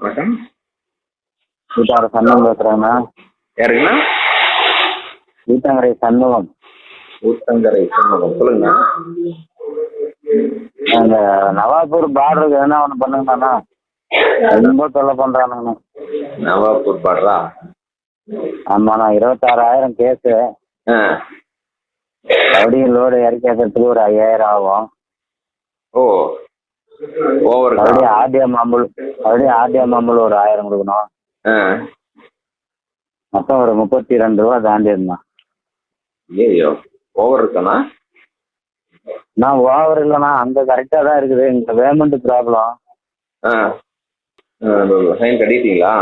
வணக்கம். வீட்டார சண்முகம் பேசுறேங்கண்ணா யாருங்கண்ணா? வீட்டாங்கரை சண்முகம். ஊத்தங்கரை சண்முகம். சொல்லுங்கண்ணா. அந்த நவாப்பூர் பார்டருக்கு எதனா ஒன்று பண்ணுங்கண்ணா. ரொம்ப தொல்லை பண்ணுறானுங்கண்ணா நவாப்பூர் பாடுறா ஆமாண்ணா இருபத்தாறாயிரம் கேஸு மறுபடியும் லோடு இறக்கி வைக்கிறதுக்கு ஒரு ஐயாயிரம் ஆகும். ஓ. ஓவர் மறுபடியும் ஆர்டிஎம் அம்புல் மறுபடியும் ஆர்டிஎம் அம்புல் ஒரு ஆயிரம் கொடுக்கணும். மொத்தம் ஒரு முப்பத்தி ரெண்டு ரூபா தாண்டி இருந்தான் ஐயோ ஓவர் இருக்காண்ணா நான் ஓவர் இல்லைண்ணா அங்கே கரெக்டாக தான் இருக்குது. இங்கே பேமெண்ட் ப்ராப்ளம் ஃபைன் கட்டிட்டீங்களா?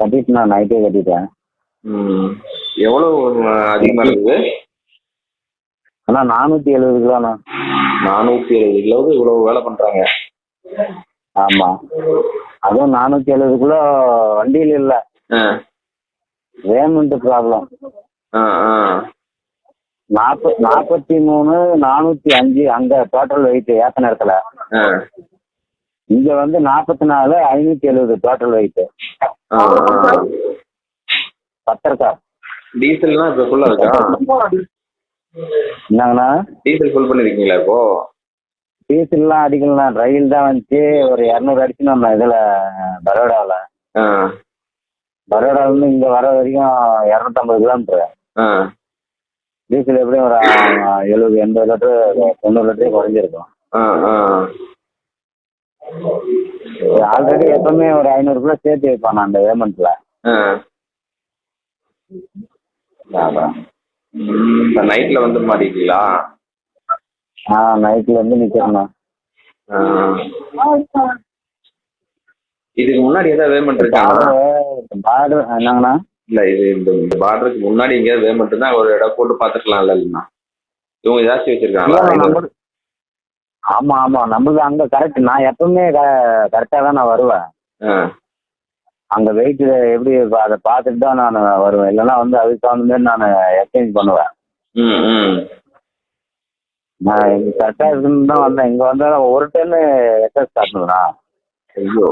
கட்டிட்டு நான் நைட்டே கட்டிட்டேன். ம். எவ்வளோ அதிகமாக இருக்குது? ஆனால் நானூற்றி எழுபது கிலோண்ணா. நானூற்றி எழுபது கிலோவுக்கு இவ்வளோ வேலை பண்ணுறாங்க ஆமாம் அதுவும் நானூற்றி எழுபது கிலோ வண்டியில் இல்லை. ஆ. பேமெண்ட் ப்ராப்ளம் நாற்ப நாற்பத்தி மூணு நானூற்றி அஞ்சு அங்கே டோட்டல் வெயிட் ஏத்த நேரத்தில் இங்கே வந்து நாற்பத்தி நாலு ஐநூற்றி எழுபது டோட்டல் வெயிட் பத்திரக்கா. டீசல்லாம் இப்போ இருக்கா? என்னங்கண்ணா? டீசல் ஃபுல் பண்ணியிருக்கீங்களா இப்போ? டீசல்லாம் அடிக்கலாம் ரயில் தான் வந்துச்சு. ஒரு இரநூறு நம்ம இதில் பரோடாவில் பரோடாவிலேருந்து இங்கே வர வரைக்கும் இரநூத்தம்பது கிலோமீட்டர். டீசல் எப்படியும் ஒரு எழுபது எண்பது லிட்டரு தொண்ணூறு லிட்டரே குறைஞ்சிருக்கும். ஆல்ரெடி எப்பவுமே ஒரு ஐநூறு கிலோ சேர்த்து வைப்பான் அந்த பேமெண்ட்ல நைட்டில் வந்து மாட்டிக்கிட்டீங்களா? ஆ நைட்ல இருந்து நிக்கிறேண்ணா. இதுக்கு முன்னாடி ஏதாவது வேமெண்ட் இருக்காங்களா பார்டர் என்னங்கண்ணா? இல்ல இது இந்த பார்டருக்கு முன்னாடி எங்கேயாவது வேமெண்ட் இருந்தா ஒரு இடம் போட்டு பார்த்துக்கலாம்ல இல்லைன்னா? இவங்க ஜாஸ்தி வச்சிருக்காங்களா? ஆமா ஆமா நம்மளுக்கு அங்க கரெக்ட் நான் எப்பவுமே கரெக்டா தான் நான் வருவேன். அங்க வெயிட் எப்படி அதை பார்த்துட்டு தான் நான் வருவேன். இல்லைன்னா வந்து அதுக்கு தகுந்த மாதிரி நான் எக்ஸ்சேஞ்ச் பண்ணுவேன். நான் இங்க கரெக்டா இருக்குன்னு தான் வந்தேன். இங்க வந்தா ஒரு டன் எக்ஸஸ் காட்டணும்ண்ணா ஐயோ.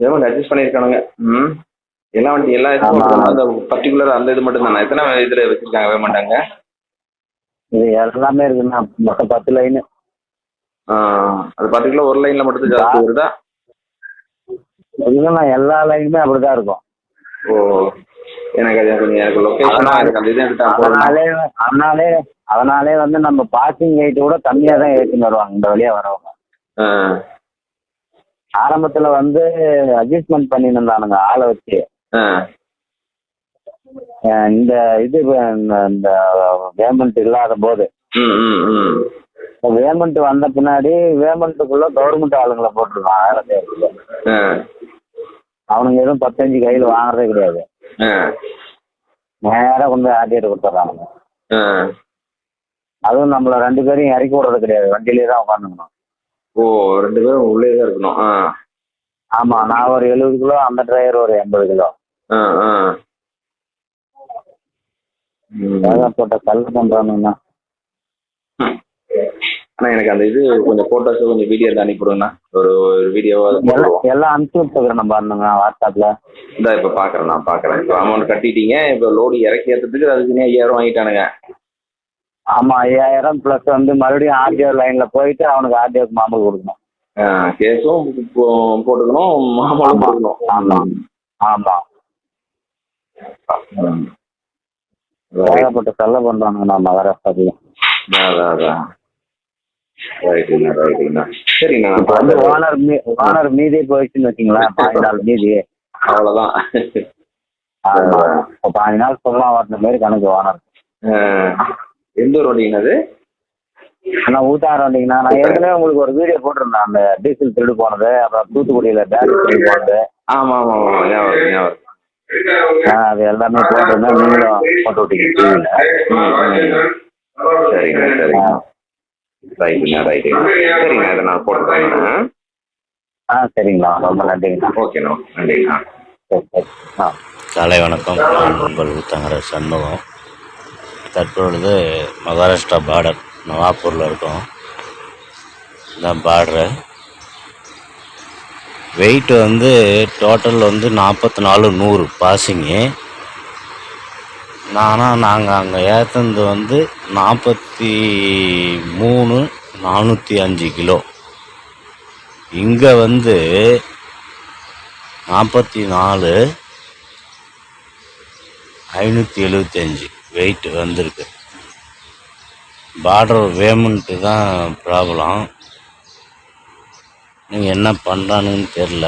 வேமெண்ட் அட்ஜஸ்ட் பண்ணியிருக்கானுங்க ம். எல்லாம் வண்டி எல்லா. அந்த பர்டிகுலர் அந்த இது மட்டும் தானே. எத்தனை இதுல வச்சிருக்காங்க வேமெண்ட் அங்க இது எல்லாமே இருக்குண்ணா. மொத்தம் பத்து லைனு அது பர்டிகுலர் ஒரு லைன்ல மட்டும் ஜாஸ்தி வருதா? இதுதான் எல்லா லைனுமே அப்படிதான் இருக்கும். ஓ எனக்கு அது கொஞ்சம் எனக்கு லொக்கேஷனா எனக்கு அந்த இது அதனாலே அதனாலே அதனாலே வந்து நம்ம பார்க்கிங் ரேட்டு கூட கம்மியா தான் ஏற்றின்னு வருவாங்க இந்த வழியா வரவங்க. ஆரம்பத்துல வந்து அட்ஜஸ்ட்மெண்ட் பண்ணிட்டு இருந்தானுங்க ஆளை வச்சு. இந்த இது இந்த- பேமெண்ட் இல்லாத போது. பேமெண்ட் வந்த பின்னாடி பேமெண்ட்டுக்குள்ள கவர்மெண்ட் ஆளுங்களை ஆயிரம் பேருக்கு ஆ. அவனுங்க எதுவும் பத்தஞ்சு கையில் வாங்குறதே கிடையாது. நேராக கொண்டு ஆர்டிஆர் கொடுத்துட்றானுங்க. ஆ. அதுவும் நம்மள ரெண்டு பேரையும் இறக்கி விடுறது கிடையாது. வண்டியிலே தான் உட்காந்துக்கணும் ஓ ரெண்டு பேரும் உள்ளே தான் இருக்கணும். ஆமா நான் ஒரு எழுபது கிலோ அந்த டிரைவர் ஒரு எண்பது கிலோ. ஏகப்பட்ட கல் பண்றானுங்கண்ணா அண்ணா எனக்கு அந்த இது கொஞ்சம் போட்டோஸ் கொஞ்சம் வீடியோ எடுத்து அனுப்பிவிடுங்கண்ணா ஒரு ஒரு வீடியோவா எல்லாம் அனுப்பிச்சு விட்டுக்கிறேன் நம்ம பாருங்க வாட்ஸ்அப்ல. இந்த இப்போ பார்க்குறேன் நான் பார்க்குறேன் இப்போ அமௌண்ட் கட்டிட்டீங்க இப்போ லோடு இறக்கி ஏற்றதுக்கு அதுக்குன்னே ஐயாயிரம் வாங்கிட்டானுங்க. ஆமா ஐயாயிரம் பிளஸ் வந்து மறுபடியும் ஆர்டிஓ லைன்ல போயிட்டு அவனுக்கு ஆர்டிஓக்கு மாமூல் கொடுக்கணும். கேஸும் போட்டுக்கணும் மாமலும் போட்டுக்கணும் ஆமா ஆமா. ம். ஏகப்பட்ட செல்ல பண்றானுங்கண்ணா மகாராஷ்டிராலையும் அதான் அதான். ரைட்டுண்ணா சரிண்ணா நான் இப்ப வந்து ஓனர் ஓனர் மீதி போயிடுச்சுன்னு வச்சுங்களேன் பாஞ்சு நாள் மீதி அவ்வளோதான். ஆமா இப்போ பாஞ்சு நாள் சொல்லலாம் வரணும் மாதிரி கணக்கு ஓனர் எந்த ஒரு வண்டிங்கண்ணா அது? ஆனா ஊத்தாரம் வந்தீங்கன்னா நான் ஏற்கனவே உங்களுக்கு ஒரு வீடியோ போட்டிருந்தேன் அந்த டீசல் திருடு போனது அப்புறம் தூத்துக்குடியில பேட்டரி திருடு போனது. ஆமாம் ஆமாம் ஆமாம் ஞாபகம் ஞாபகம் அது எல்லாமே போட்டிருந்தேன் நீங்களும் போட்டு விட்டீங்க டிவியில ம், ம். சரிங்க சரிங்க. ரைட்டுண்ணா ரைட்டுண்ணா சரிங்க அதை நான் போட்டுக்கிறேங்கண்ணா ஆ சரிங்களா. ரொம்ப நன்றிங்கண்ணா. ஓகேண்ணா நன்றிங்கண்ணா. சரி சரி. ஆ. காலை வணக்கம். நான் உங்கள் ஊத்தங்கர சண்முகம். தற்பொழுது மகாராஷ்டிரா பார்டர் நவாப்பூரில் இருக்கோம். இதான் பார்டரு வெயிட் வந்து டோட்டல் வந்து நாற்பத்தி நாலு நூறு பாசிங்கு ஆனால் நாங்கள் அங்கே ஏற்றுனது வந்து நாற்பத்தி மூணு நானூற்றி அஞ்சு கிலோ. இங்கே வந்து நாற்பத்தி நாலு ஐநூற்றி எழுபத்தி அஞ்சு வெயிட் வந்திருக்கு. பார்டர் வேமெண்ட்டு தான் ப்ராப்ளம் நீங்கள் என்ன பண்ணுறானுன்னு தெரில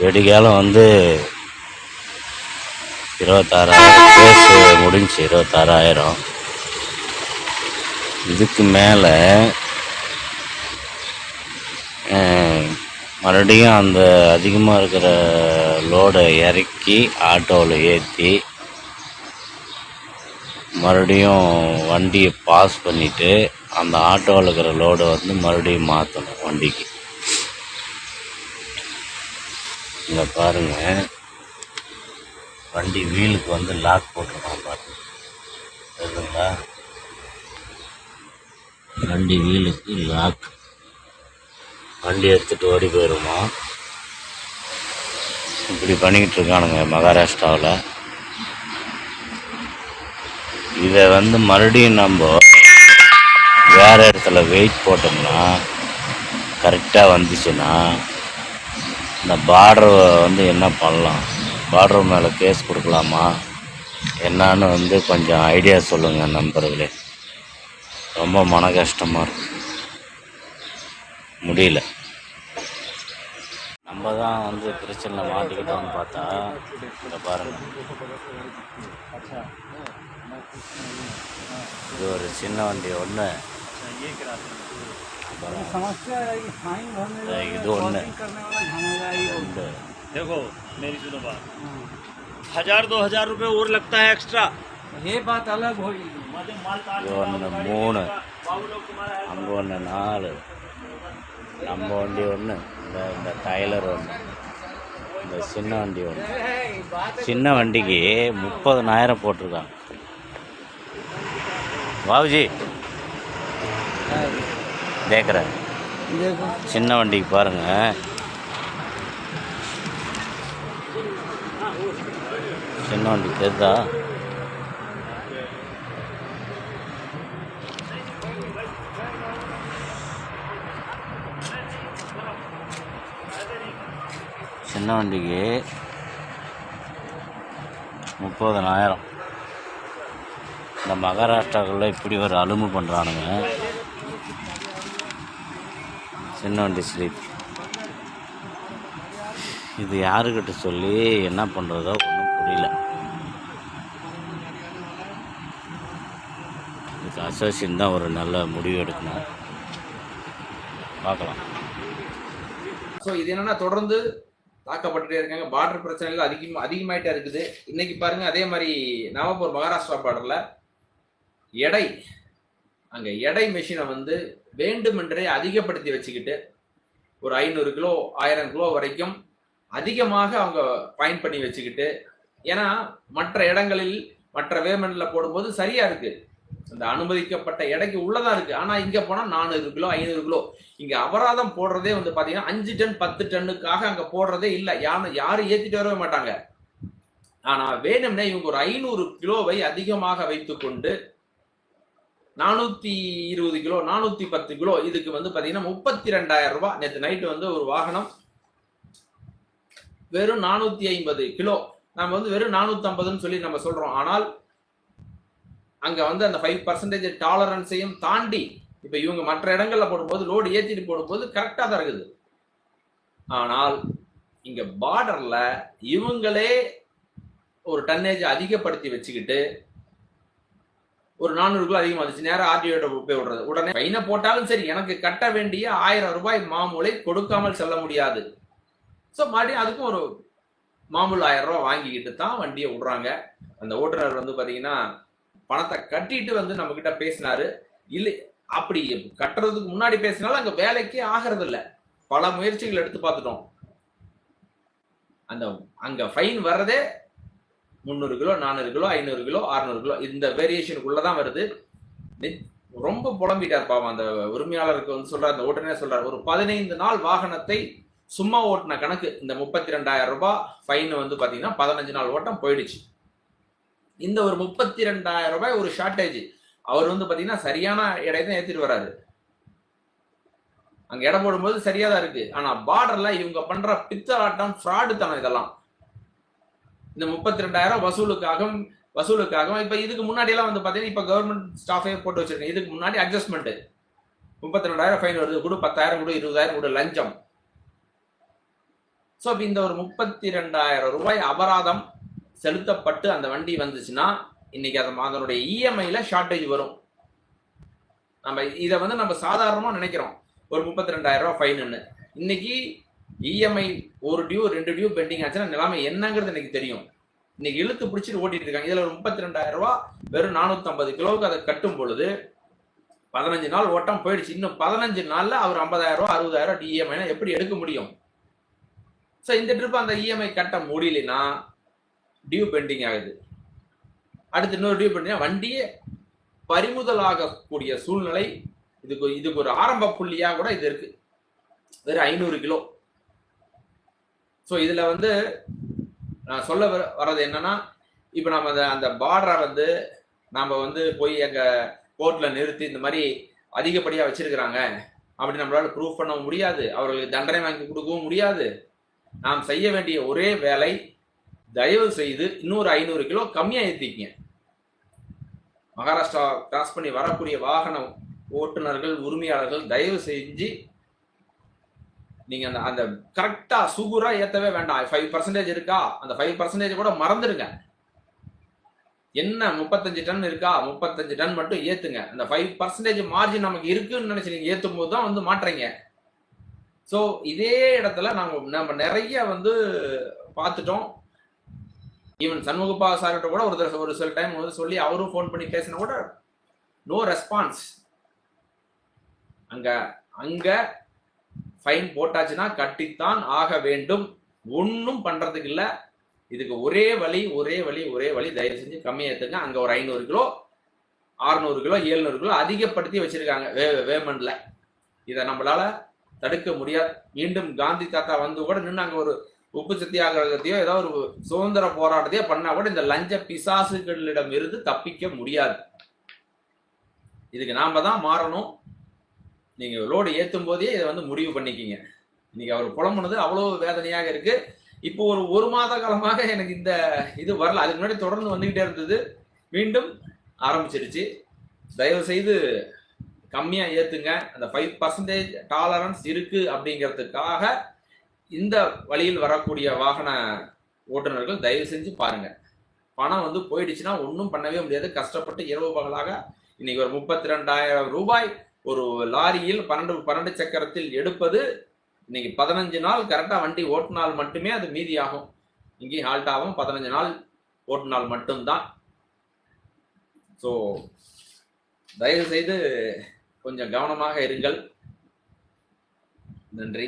வெடிகாலம் வந்து இருபத்தாறாயிரம். கேஸு முடிஞ்சு இருபத்தாறாயிரம். இதுக்கு மேலே மறுபடியும் அந்த அதிகமாக இருக்கிற லோடை இறக்கி ஆட்டோவில் ஏற்றி மறுபடியும் வண்டியை பாஸ் பண்ணிவிட்டு அந்த ஆட்டோவில் இருக்கிற லோடை வந்து மறுபடியும் மாற்றணும் வண்டிக்கு. இங்கே பாருங்கள் வண்டி வீலுக்கு வந்து லாக் போட்டிருக்கோம் பாருங்க தெரியுதுங்களா வண்டி வீலுக்கு லாக் வண்டி எடுத்துகிட்டு ஓடி போயிடுமா இப்படி பண்ணிக்கிட்டு இருக்கானுங்க மகாராஷ்டிராவில். இதை வந்து மறுபடியும் நம்ம வேறு இடத்துல வெயிட் போட்டோம்னா கரெக்டாக வந்துச்சுன்னா இந்த பார்டர் வந்து என்ன பண்ணலாம்? பார்டர் மேலே கேஸ் கொடுக்கலாமா? என்னன்னு வந்து கொஞ்சம் ஐடியா சொல்லுங்கள் நண்பர்களே. ரொம்ப மன கஷ்டமாக இருக்குது முடியல. நம்ம தான் வந்து பிரச்சனையில் மாட்டிக்கிட்டோம்னு பார்த்தா இதை பாருங்கள் இது ஒரு சின்ன வண்டி ஒன்று இது ஒன்று क्रॉसिंग करने वाला झमेला ही है। ரெண்டு देखो मेरी सुनो बात हजार दो हजार रुपये और लगता है एक्स्ट्रा ये बात अलग होगी இது ஒன்று மூணு அங்கே ஒன்று நாலு நம்ம வண்டி ஒன்று இந்த இந்த டைலர் ஒன்று இந்த சின்ன வண்டி ஒன்று சின்ன வண்டிக்கு முப்பதனாயிரம் போட்டிருக்காங்க பாபுஜி கேட்குறேன் देखो சின்ன வண்டிக்கு பாருங்க சின்ன வண்டி தெரிதா சின்ன வண்டிக்கு முப்பதனாயிரம். இந்த மகாராஷ்டிராக்குள்ள இப்படி ஒரு அலும்பு பண்ணுறானுங்க சின்ன வண்டி ஸ்லீப். இது யாருக்கிட்ட சொல்லி என்ன பண்ணுறதோ ஒன்றும் புரியல. இதுக்கு அசோசியன் தான் ஒரு நல்ல முடிவு எடுக்கணும். பார்க்கலாம். ஸோ இது என்னன்னா தொடர்ந்து தாக்கப்பட்டுட்டே இருக்காங்க. பார்டர் பிரச்சனைகள் அதிகம் அதிகமாயிட்டே இருக்குது. இன்னைக்கு பாருங்க அதே மாதிரி நவம்பூர் மகாராஷ்டிரா பார்டர்ல எடை அங்க எடை மெஷினை வந்து வேண்டுமென்றே அதிகப்படுத்தி வச்சுக்கிட்டு ஒரு ஐநூறு கிலோ ஆயிரம் கிலோ வரைக்கும் அதிகமாக அவங்க பயன் பண்ணி வச்சுக்கிட்டு ஏன்னா மற்ற இடங்களில் மற்ற வேமெண்ட்ல போடும்போது சரியா இருக்கு. அந்த அனுமதிக்கப்பட்ட எடைக்கு உள்ளதா இருக்கு. ஆனா இங்க போனா நானூறு கிலோ ஐநூறு கிலோ. இங்க அபராதம் போடுறதே வந்து பாத்தீங்கன்னா அஞ்சு டன் பத்து டன்னுக்காக அங்க போடுறதே இல்ல. யாரும் யாரும் ஏத்திட்டு வரவே மாட்டாங்க. ஆனா வேணும்னே இவங்க ஒரு ஐநூறு கிலோவை அதிகமாக வைத்துக்கொண்டு நானூத்தி இருபது கிலோ நானூத்தி பத்து கிலோ இதுக்கு வந்து பாத்தீங்கன்னா முப்பத்தி ரெண்டாயிரம் ரூபாய். நேற்று நைட்டு வந்து ஒரு வாகனம் வெறும் நானூத்தி ஐம்பது கிலோ. நம்ம வந்து வெறும் நானூத்தி ஐம்பதுன்னு சொல்லி நம்ம சொல்றோம். ஆனால் அங்க வந்து அந்த ஃபைவ் பர்சன்டேஜ் டாலரன்ஸையும் தாண்டி இப்ப இவங்க மற்ற இடங்கள்ல போடும்போது லோடு ஏற்றிட்டு போடும்போது கரெக்டா தான் இருக்குது. ஆனால் இங்க பார்டர்ல இவங்களே ஒரு டன்னேஜ் அதிகப்படுத்தி வச்சுக்கிட்டு ஒரு நானூறு கிலோ அதிகமாக வந்துச்சு நேரம் ஆர்டிஓட போய் விடுறது. உடனே ஃபைனை போட்டாலும் சரி எனக்கு கட்ட வேண்டிய ஆயிரம் ரூபாய் மாமூலை கொடுக்காமல் செல்ல முடியாது. ஸோ மறுபடியும் அதுக்கும் ஒரு மாமூல் ஆயிரம் ரூபா வாங்கிக்கிட்டு தான் வண்டியை விடுறாங்க அந்த ஓட்டுநர் வந்து பார்த்தீங்கன்னா பணத்தை கட்டிட்டு வந்து நம்ம கிட்ட பேசினாரு. இல்லை அப்படி கட்டுறதுக்கு முன்னாடி பேசினாலும் அங்கே வேலைக்கே ஆகிறது இல்லை பல முயற்சிகள் எடுத்து பார்த்துட்டோம். அந்த அங்க ஃபைன் வர்றதே முந்நூறு கிலோ நானூறு கிலோ ஐநூறு கிலோ அறுநூறு கிலோ இந்த வேரியேஷனுக்குள்ள தான் வருது. ரொம்ப புலம்பிட்டார் பாவம். அந்த உரிமையாளருக்கு வந்து சொல்றாரு அந்த உடனே சொல்றாரு ஒரு பதினைந்து நாள் வாகனத்தை சும்மா ஓட்டின கணக்கு இந்த முப்பத்தி ரெண்டாயிரம் ரூபாய் ஃபைன் வந்து பார்த்தீங்கன்னா பதினஞ்சு நாள் ஓட்டம் போயிடுச்சு. இந்த ஒரு முப்பத்தி ரெண்டாயிரம் ரூபாய் ஒரு ஷார்ட்டேஜ் அவர் வந்து பார்த்தீங்கன்னா சரியான எடை தான் ஏற்றிட்டு வராரு. அங்கே இடம் போடும்போது சரியாக தான் இருக்கு. ஆனால் பார்டர்ல இவங்க பண்ற பித்தலாட்டம் ஃப்ராடுத்தனம் இதெல்லாம். இந்த முப்பத்தி ரெண்டாயிரம் வசூலுக்காக வசூலுக்காக இப்போ இதுக்கு முன்னாடியெல்லாம் வந்து பார்த்தீங்கன்னா இப்போ கவர்மெண்ட் ஸ்டாஃபே போட்டு வச்சிருக்கேன் இதுக்கு முன்னாடி அட்ஜஸ்ட்மெண்ட் முப்பத்தி ரெண்டாயிரம் ஃபைன் வருது கூட பத்தாயிரம் கூட இருபதாயிரம் கூட லஞ்சம். ஸோ இப்போ இந்த ஒரு முப்பத்தி ரெண்டாயிரம் ரூபாய் அபராதம் செலுத்தப்பட்டு அந்த வண்டி வந்துச்சுன்னா இன்னைக்கு அது அதனுடைய இஎம்ஐல ஷார்ட்டேஜ் வரும். நம்ம இதை வந்து நம்ம சாதாரணமாக நினைக்கிறோம். ஒரு முப்பத்தி ரெண்டாயிரம் ரூபாய் ஃபைனுன்னு இன்னைக்கு இஎம்ஐ ஒரு டியூ ரெண்டு டியூ பெண்டிங் ஆச்சுன்னா நிலைமை என்னங்கிறது எனக்கு தெரியும். இன்னைக்கு இழுத்து பிடிச்சிட்டு ஓட்டிட்டு இருக்காங்க. இதில் ஒரு முப்பத்தி ரெண்டாயிரம் ரூபா வெறும் நானூற்றம்பது கிலோவுக்கு அதை கட்டும் பொழுது பதினஞ்சு நாள் ஓட்டம் போயிடுச்சு. இன்னும் பதினஞ்சு நாளில் அவர் ஐம்பதாயிரம் ரூபா அறுபதாயிரம் இஎம்ஐனா எப்படி எடுக்க முடியும்? ஸோ இந்த ட்ரிப் அந்த இஎம்ஐ கட்ட முடியலனா டியூ பெண்டிங் ஆகுது. அடுத்து இன்னொரு டியூ பெண்டிங் வண்டியே பறிமுதல் ஆகக்கூடிய சூழ்நிலை இதுக்கு இதுக்கு ஒரு ஆரம்ப புள்ளியாக கூட இது இருக்கு. வெறும் ஐநூறு கிலோ. ஸோ இதில் வந்து நான் சொல்ல வர- வர்றது என்னன்னா இப்போ நம்ம அந்த அந்த பார்டரை வந்து நாம் வந்து போய் எங்கள் கோர்ட்டில் நிறுத்தி இந்த மாதிரி அதிகப்படியாக வச்சிருக்கிறாங்க. அப்படி நம்மளால ப்ரூவ் பண்ணவும் முடியாது. அவர்களுக்கு தண்டனை வாங்கி கொடுக்கவும் முடியாது. நாம் செய்ய வேண்டிய ஒரே வேலை தயவு செய்து இன்னொரு ஐநூறு கிலோ கம்மியாக ஏற்றிக்கிங்க மகாராஷ்டிரா கிராஸ் பண்ணி வரக்கூடிய வாகன ஓட்டுநர்கள் உரிமையாளர்கள் தயவு செஞ்சு நீங்க அந்த அந்த கரெக்டா சுகுரா ஏத்தவே வேண்டாம். ஃபைவ் பர்சன்டேஜ் இருக்கா? அந்த ஃபைவ் பர்சன்டேஜ் கூட மறந்துடுங்க. என்ன முப்பத்தஞ்சு டன் இருக்கா? முப்பத்தஞ்சு டன் மட்டும் ஏத்துங்க. அந்த ஃபைவ் பர்சன்டேஜ் மார்ஜின் நமக்கு இருக்குன்னு நினைச்சு நீங்க ஏத்தும் போது தான் வந்து மாட்டுறீங்க ஸோ இதே இடத்துல நாங்கள் நம்ம நிறைய வந்து பார்த்துட்டோம். ஈவன் சண்முகப்பா சார்கிட்ட கூட ஒரு ஒரு சில டைம் வந்து சொல்லி அவரும் ஃபோன் பண்ணி பேசினா கூட நோ ரெஸ்பான்ஸ் அங்க அங்க ஃபைன் போட்டாச்சுன்னா கட்டித்தான் ஆக வேண்டும். ஒன்றும் பண்றதுக்கு இல்லை. இதுக்கு ஒரே வழி ஒரே வழி ஒரே வழி. தயவு செஞ்சு கம்மியாக எடுத்துங்க. அங்கே ஒரு ஐநூறு கிலோ அறுநூறு கிலோ எழுநூறு கிலோ அதிகப்படுத்தி வச்சிருக்காங்க வே வேமண்டில் இதை நம்மளால தடுக்க முடியாது. மீண்டும் காந்தி தாத்தா வந்து கூட நின்று அங்கே ஒரு உப்பு சத்தியாகிரகத்தையோ ஏதோ ஒரு சுதந்திர போராட்டத்தையோ பண்ணா கூட இந்த லஞ்ச பிசாசுகளிடம் இருந்து தப்பிக்க முடியாது. இதுக்கு நாம தான் மாறணும். நீங்க லோடு ஏற்றும் போதே இதை வந்து முடிவு பண்ணிக்கிங்க. இன்னைக்கு அவர் புலம்புனது அவ்வளோ வேதனையாக இருக்கு. இப்போ ஒரு ஒரு மாத காலமாக எனக்கு இந்த இது வரல. அதுக்கு முன்னாடி தொடர்ந்து வந்துகிட்டே இருந்தது. மீண்டும் ஆரம்பிச்சிருச்சு. தயவு செய்து கம்மியாக ஏற்றுங்க அந்த ஃபைவ் பர்சன்டேஜ் டாலரன்ஸ் இருக்கு அப்படிங்கிறதுக்காக இந்த வழியில் வரக்கூடிய வாகன ஓட்டுநர்கள் தயவு செஞ்சு பாருங்க. பணம் வந்து போயிடுச்சுன்னா ஒன்றும் பண்ணவே முடியாது. கஷ்டப்பட்டு இரவு பகலாக இன்னைக்கு ஒரு முப்பத்தி ரெண்டாயிரம் ரூபாய் ஒரு லாரியில் பன்னெண்டு பன்னெண்டு சக்கரத்தில் எடுப்பது இன்னைக்கு பதினஞ்சு நாள் கரெக்டாக வண்டி ஓட்டினால் மட்டுமே அது மீதி ஆகும் இங்கேயும் ஹால்ட் ஆகும். பதினஞ்சு நாள் ஓட்டினால் மட்டும்தான். ஸோ தயவு செய்து கொஞ்சம் கவனமாக இருங்கள். நன்றி.